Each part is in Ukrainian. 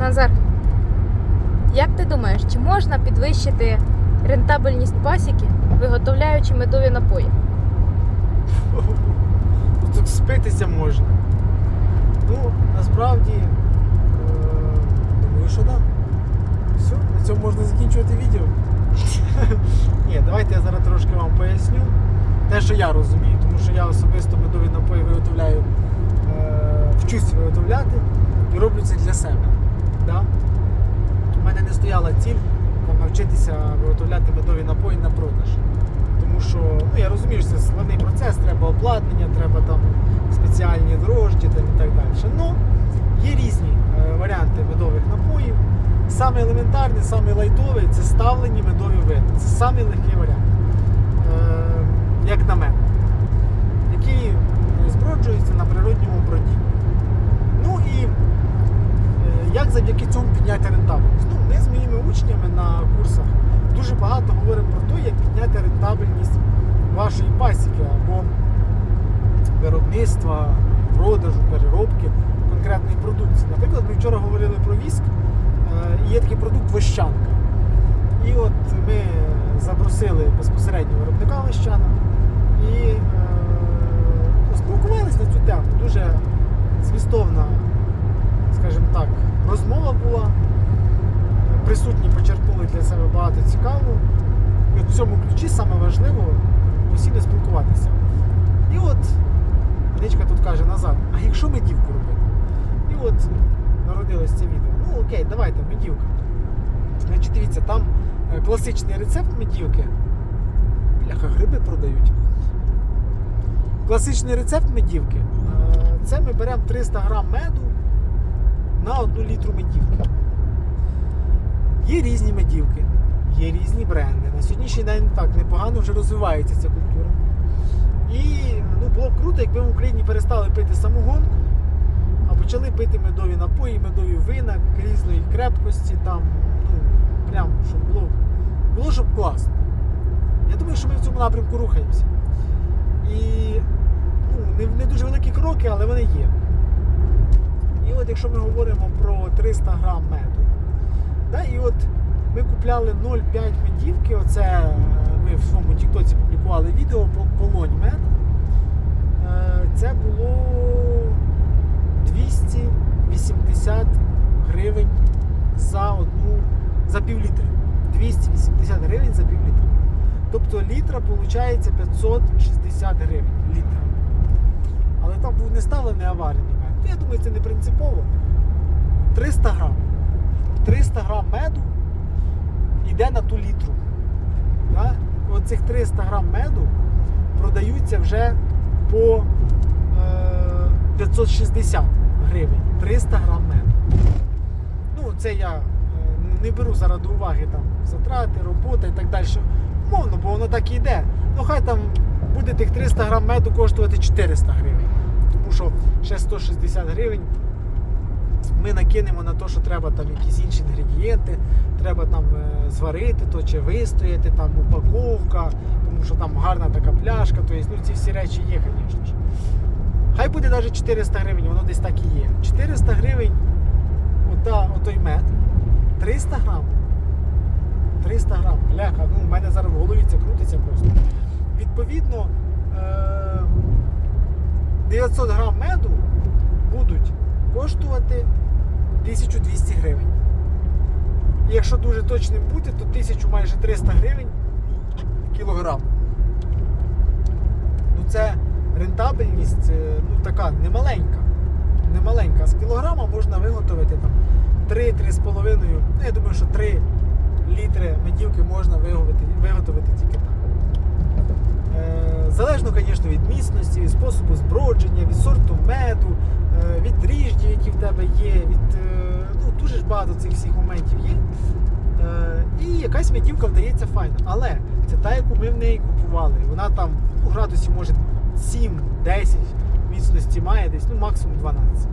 Назар, як ти думаєш, чи можна підвищити рентабельність пасіки, виготовляючи медові напої? Ну, Тут спитися можна. Ну, насправді, е, думаю, що да. Все, на цьому можна закінчувати відео. Ні, давайте я зараз трошки вам поясню. Те, що я розумію, тому що я особисто медові напої виготовляю, е, вчусь виготовляти роблю це для себе. Да? У мене не стояла ціль навчитися виготовляти медові напої на продаж. Тому що ну, я розумію, що це складний процес, треба обладнання, треба там спеціальні дрожджі там, і так далі. Ну, є різні е, варіанти медових напоїв. Саме елементарний, саме лайтовий це ставлені медові вини. Це легкий варіант, е, як на мене, який е, зброджується на природньому броді. Ну і е, як завдяки цьому підняти рентабельність? Ну, ми з моїми учнями на курсах дуже багато говоримо про те, як підняти рентабельність вашої пасіки або виробництва, продажу, переробки конкретної продукції. Наприклад, ми вчора говорили про віск, е, і вощанка. І от ми запросили безпосередньо виробника вощана і е, спілкувалися на цю тему. Дуже змістовна, скажімо так, розмова була. Присутні почерпнули для себе багато цікавого. І от в цьому ключі саме важливо постійно спілкуватися. І от Ничка тут каже назад, а якщо медівку робити? І от народилось це відео. Ну окей, давайте, медівка. Значить, дивіться, там е, класичний рецепт медівки. Бляха, гриби продають. Класичний рецепт медівки. е, Це ми беремо 300 грам меду на 1 літру медівки. Є різні медівки, є різні бренди. На сьогоднішній день так непогано вже розвивається ця культура. І ну, було б круто, якби в Україні перестали пити самогонку, а почали пити медові напої, медові вина різної крепкості, там, прям, щоб було, було щоб класно. Я думаю, що ми в цьому напрямку рухаємося. І ну, не, не дуже великі кроки, але вони є. І от якщо ми говоримо про 300 грам меду, да, і от ми купляли 0,5 медівки, оце е, ми в своєму тіктоці публікували відео про полонь мед. Е, Це було 280 гривень за одну за півлітри. 280 гривень за півлітра. Тобто літра виходить 560 гривень. Літра. Але там був не ставлений аварійний мед. Ну, Я думаю, це не принципово. 300 грам. 300 грам меду йде на ту літру. Да? Оцих 300 грам меду продаються вже по е, 560 гривень. 300 грам меду. Ну, це я е, не беру зараз до уваги там затрати, робота і так далі. Мовно, бо воно так і йде. Ну хай там буде тих 300 грам меду коштувати 400 гривень. Тому що ще 160 гривень ми накинемо на те, що треба там якісь інші інгредієнти, треба там е, зварити то чи вистояти, там упаковка, тому що там гарна така пляшка, тобто, ну ці всі речі є, звісно ж. Хай буде навіть 400 гривень, воно десь так і є. 400 гривень ота, отой мед, 300 грам. 300 грам, бляха, ну в мене зараз в голові це крутиться просто. Відповідно, е- 900 грам меду будуть коштувати 1200 гривень. Якщо дуже точним бути, то 1000 майже 300 гривень кілограм. Ну це рентабельність е, ну, така немаленька. Немаленька. З кілограма можна виготовити там 3-3,5. Ну, я думаю, що 3 літри медівки можна виготовити, виготовити тільки так. Е, Залежно, звісно, від міцності, від способу збродження, від сорту меду, е, від дріждів, які в тебе є, від е, ну, дуже багато цих всіх моментів є. І якась медівка вдається файно. Але це та, яку ми в неї купували. Вона там ну, градусів може 7-10 міцності має десь, ну максимум 12.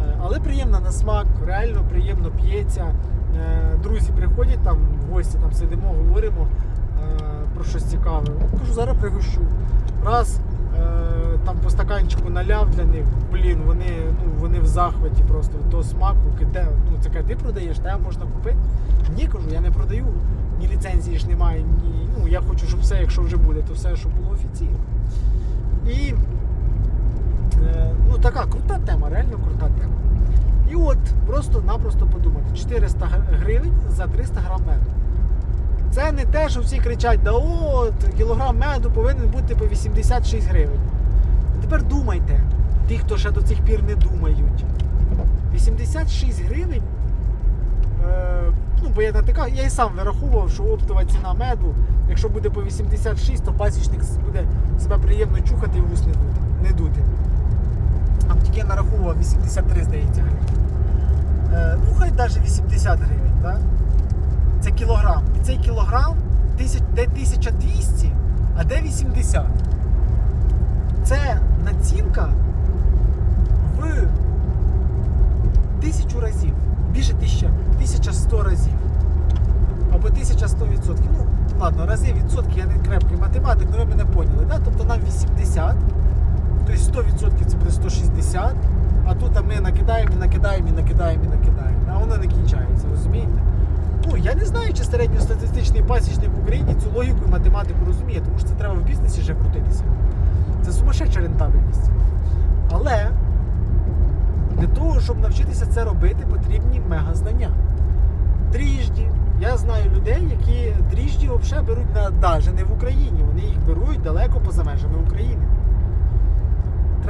Е, Але приємна на смак, реально приємно п'ється. Е, Друзі приходять там в гості, там сидимо, говоримо е, про щось цікаве. Кажу, зараз пригощу. Раз е, там по стаканчику наляв для них, блін, вони, ну, вони в захваті просто від смаку, киде, ну це ти продаєш, тебе можна купити. Ні, кажу, я не продаю, ні ліцензії ж немає, ні. Ну, я хочу, щоб все, якщо вже буде, то все, щоб було офіційно. І ну, така крута тема, реально крута тема. І от просто-напросто подумати, 400 гривень за 300 грам меду. Це не те, що всі кричать, да от, кілограм меду повинен бути по 86 гривень. Тепер думайте, ті, хто ще до цих пір не думають. 86 гривень. Е, ну, бо я натикав, я і сам вираховував, що оптова ціна меду, якщо буде по 86, то пасічник буде себе приємно чухати і вус не дути. Не дути. Там тільки я нараховував 83, здається. Е, ну, хай навіть 80 гривень. Да? Це кілограм. І цей кілограм де 1200, а де 80. Це націнка в тисячу разів. Більше тисяча, 1100 разів. Або 1100 відсотків. Ну, ладно, рази відсотки, я не крепкий математик, але ви мене поняли. Да? Тобто нам 80, тобто 100 відсотків це буде 160, а тут ми накидаємо, і накидаємо, і накидаємо, і накидаємо. А воно не кінчається, розумієте? Ну, я не знаю, чи середньостатистичний пасічник в Україні цю логіку і математику розуміє, тому що це треба в бізнесі вже крутитися. Це сумасшедша рентабельність. Але для того, щоб навчитися це робити, потрібні мегазнання. Дріжджі. Я знаю людей, які дріжджі взагалі беруть на навіть не в Україні. Вони їх беруть далеко поза межами України.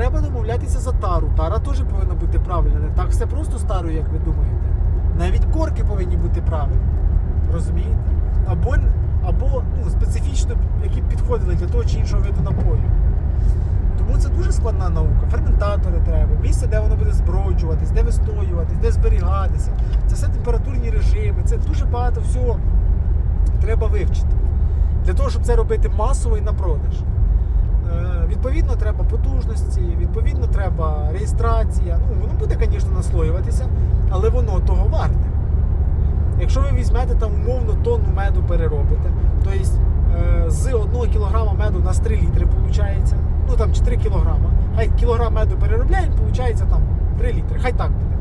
Треба домовлятися за тару. Тара теж повинна бути правильна. Не так все просто з тарою, як ви думаєте. Навіть корки повинні бути правильні. Розумієте? Або, або ну, специфічно, які підходили для того чи іншого виду напою. Тому це дуже складна наука. Ферментатори треба, місце, де воно буде зброджуватись, де вистоюватись, де зберігатися. Це все температурні режими, це дуже багато всього треба вивчити. Для того, щоб це робити масово і на продаж. Е, Відповідно, треба потужності, відповідно, треба реєстрація. Ну, воно буде, звісно, наслоюватися, але воно того варте. Якщо ви візьмете там умовно тонну меду переробите, тобто е, з 1 кг меду на 3 літри виходить, ну там 4 кг, хай кілограм меду переробляємо, виходить там 3 літри, хай так буде.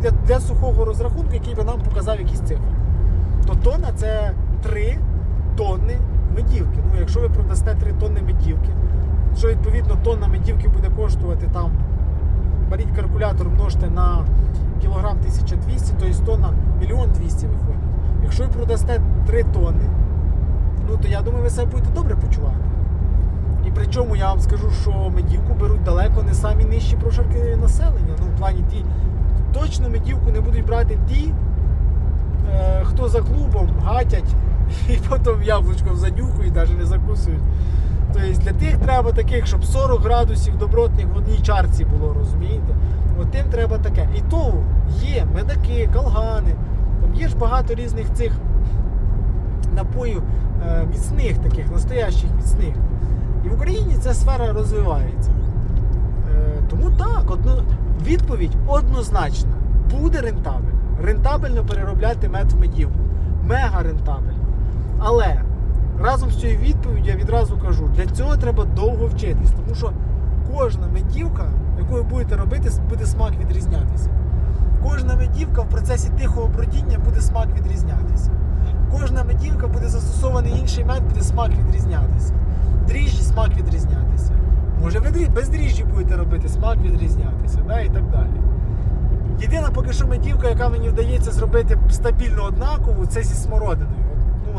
Для, для сухого розрахунку, який би нам показав якісь цифри. То тонна це 3 тонни медівки. Ну, якщо ви продасте 3 тонни медівки, що відповідно тонна медівки буде коштувати там, беріть калькулятор, множте на кілограм 1200, то є тонна мільйон 200 виходить. Якщо ви продасте 3 тонни, ну то я думаю, ви себе будете добре почувати. І причому я вам скажу, що медівку беруть далеко не самі нижчі прошарки населення. Ну, в плані ті, точно медівку не будуть брати ті, е, хто за клубом гатять і потім яблучком занюхують, навіть не закусують. Тобто для тих треба таких, щоб 40 градусів добротних в одній чарці було, розумієте? От тим треба таке. І то є медаки, калгани, там є ж багато різних цих напоїв е, міцних таких, настоящих міцних. І в Україні ця сфера розвивається. Е, тому так, одно, відповідь однозначна. Буде рентабельно. Рентабельно переробляти мед в медівку. Мега рентабельно. Але разом з цією відповіддю я відразу кажу, для цього треба довго вчитись, тому що кожна медівка, яку ви будете робити, буде смак відрізнятися. Кожна медівка в процесі тихого бродіння буде смак відрізнятися. Кожна медівка буде застосований інший мед, буде смак відрізнятися. Дріжджі смак відрізнятися. Може, ви без дріжджі будете робити, смак відрізнятися, да, і так далі. Єдина поки що медівка, яка мені вдається зробити стабільно однакову, це зі смородиною.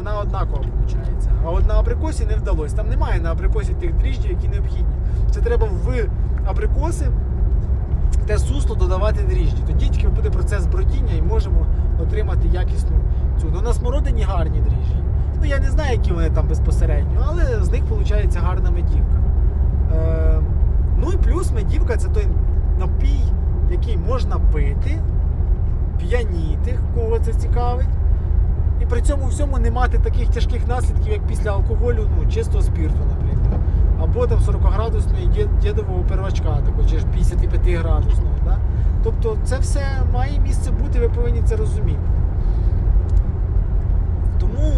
Вона однакова виходить. А от на абрикосі не вдалося. Там немає на абрикосі тих дріжджів, які необхідні. Це треба в абрикоси те сусло додавати дріжджі. Тоді тільки буде процес бродіння і можемо отримати якісну цю. Ну на смородині гарні дріжджі. Ну я не знаю, які вони там безпосередньо, але з них виходить гарна медівка. Е, ну і плюс медівка це той напій, який можна пити, п'яніти, кого це цікавить. При цьому всьому не мати таких тяжких наслідків, як після алкоголю, ну, чистого спірту, наприклад. Або там 40-градусної дє- дєдового первачка, такого, чи ж 55-градусного. Да? Тобто це все має місце бути, ви повинні це розуміти. Тому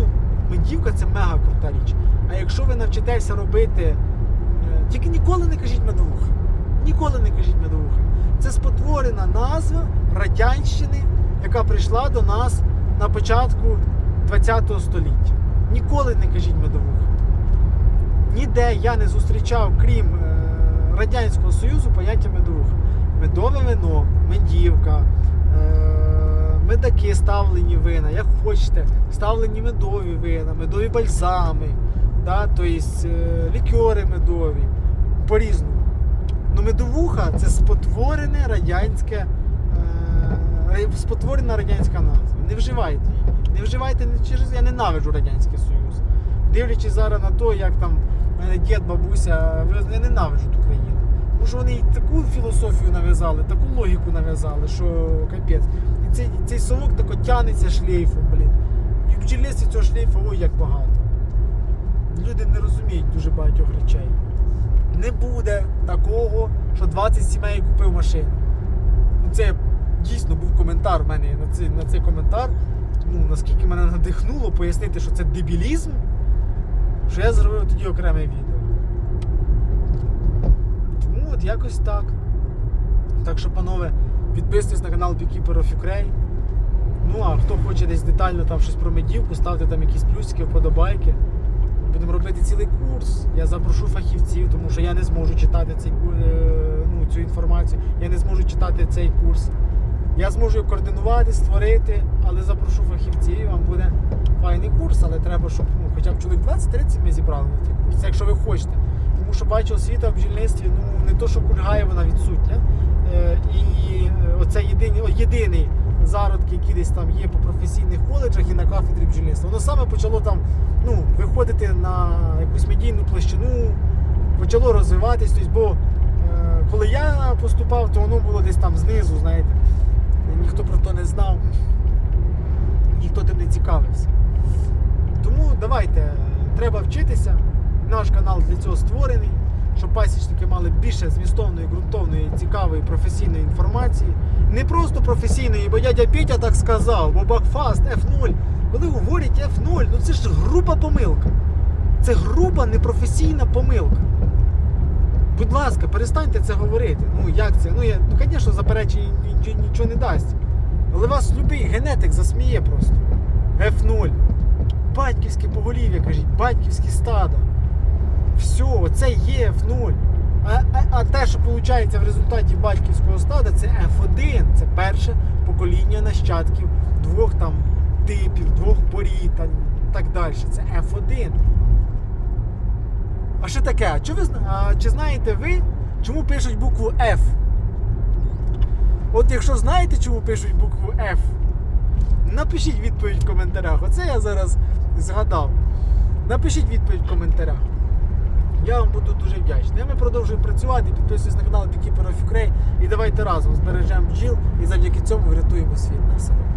медівка це мега крута річ. А якщо ви навчитеся робити, е, тільки ніколи не кажіть медовуха. Ніколи не кажіть медовуха. Це спотворена назва Радянщини яка прийшла до нас на початку 20 століття. Ніколи не кажіть медовуха. Ніде я не зустрічав, крім е, Радянського Союзу, поняття медовуха. Медове вино, медівка, е, медаки ставлені вина, як хочете, ставлені медові вина, медові бальзами, да, тобто лікьори медові, по-різному. Ну, медовуха це спотворене радянське, спотворена радянська назва. Не вживайте її. Не вживайте через я ненавиджу Радянський Союз. Дивлячись зараз на те, як там мене дід, бабуся, я ненавиджу ту країну. Тому що вони таку філософію нав'язали, таку логіку нав'язали, що капець. І цей, цей совок тако тянеться шлейфом, блін. І в бджільництві цього шлейфу ой як багато. Люди не розуміють дуже багатьох речей. Не буде такого, що 20 сімей купив машину. Ну, це дійсно був коментар в мене на цей, на цей коментар. Ну, наскільки мене надихнуло пояснити, що це дебілізм, що я зробив тоді окреме відео. Тому от якось так. Так що, панове, підписуйтесь на канал Beekeeper of Ukraine. Ну а хто хоче десь детально там щось про медівку, ставте там якісь плюсики, вподобайки. Будемо робити цілий курс. Я запрошу фахівців, тому що я не зможу читати цей, е, ну, цю інформацію, я не зможу читати цей курс. Я зможу координувати, створити, але запрошу фахівців, вам буде файний курс, але треба, щоб ну, хоча б чоловік 20-30 ми зібрали на цей курс, якщо ви хочете. Тому що бачу освіта в бджільництві, ну не то, що кульгає, вона відсутня. Е, і е, оце єдиний, єдиний зародки, які десь там є по професійних коледжах і на кафедрі бджільництва. Воно саме почало там ну, виходити на якусь медійну площину, почало розвиватись. Тобто, бо е, коли я поступав, то воно було десь там знизу, знаєте. Ніхто про то не знав, ніхто тим не цікавився. Тому давайте, треба вчитися. Наш канал для цього створений, щоб пасічники мали більше змістовної, ґрунтовної, цікавої, професійної інформації. Не просто професійної, бо дядя Петя так сказав, бо Бакфаст F0. Коли говорять F0, ну це ж груба помилка. Це груба непрофесійна помилка. Будь ласка, перестаньте це говорити. Ну як це? Ну, я, ну звісно, заперечення нічого, не дасть. Але вас любий генетик засміє просто. F0. Батьківське поголів'я, кажіть, батьківське стадо. Все, це є F0. А, а, а те, що виходить в результаті батьківського стада, це F1. Це перше покоління нащадків двох там типів, двох порід та так далі. Це F1. А що таке? Чи, ви, а чи знаєте ви, чому пишуть букву F? От якщо знаєте, чому пишуть букву F, напишіть відповідь в коментарях. Оце я зараз згадав. Напишіть відповідь в коментарях. Я вам буду дуже вдячний. Ми продовжуємо працювати. Підписуйтесь на канал Beekeeper of Ukraine і давайте разом збережемо бджіл і завдяки цьому врятуємо світ на себе.